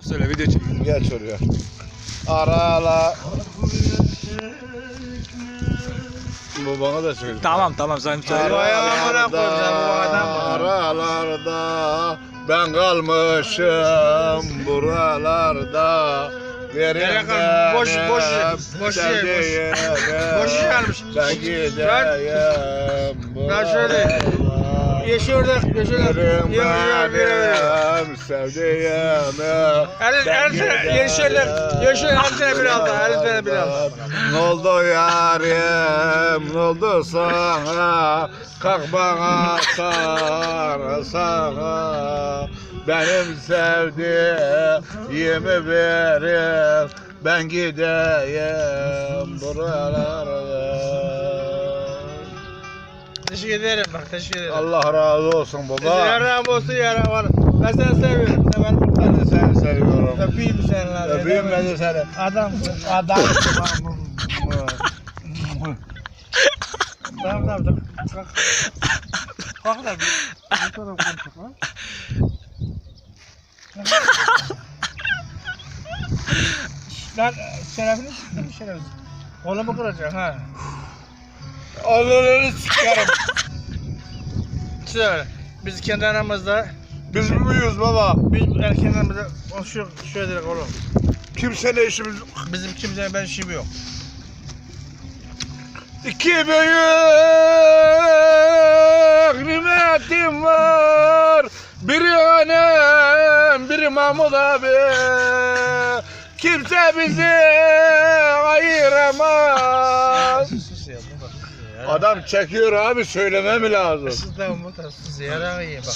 Söyle video çek. Geç oraya. Arala. Bu bana da söyle. Tamam tamam sen söyle. Aralarda, aralarda ben kalmışım buralarda. Nereye kalmış? Boş- boş- boş yer, boş. Boş yer kalmış. Ben gideyim Ben şöyle- buralara. Yok, yok. benim sevdiğime. El- el- yeşillik, yeşillik, el sene bir aldı, el sene bir aldı. Ne oldu yarim, ne oldu sana? Kalk bana sar sana. Benim sevdiğimi verin. Ben gideyim buralarda. Teşekkür ederim bak, teşekkür ederim. Allah razı olsun baba. Yaram olsun yaram var. Ben seni seviyorum. Beni Ben de seni seviyorum. Öpeyim seni lan. Öpeyim ben de seni. Adam, adam. Tamam tamam tamam. Kalk. Da bir. Taraf konuşalım, ha? Lan şerefini sıktın mı şerefini? Kolumu kıracak ha. Allah'ını sikerim. Şöyle. Biz kendi aramızda Biz büyüyüz baba. biz erken aramızda o şu şöyle dedik oğlum. Kimseyle işimiz Bizim kimseye ben işim yok. İki büyük nimetim var. Biri annem, biri Mahmut abi. Kimse bizi ayıramaz. Sus ya bu bak. sus ya. Adam çekiyor abi söylemem lazım. Sus lan bu da sus ya. Yaran iyi bak.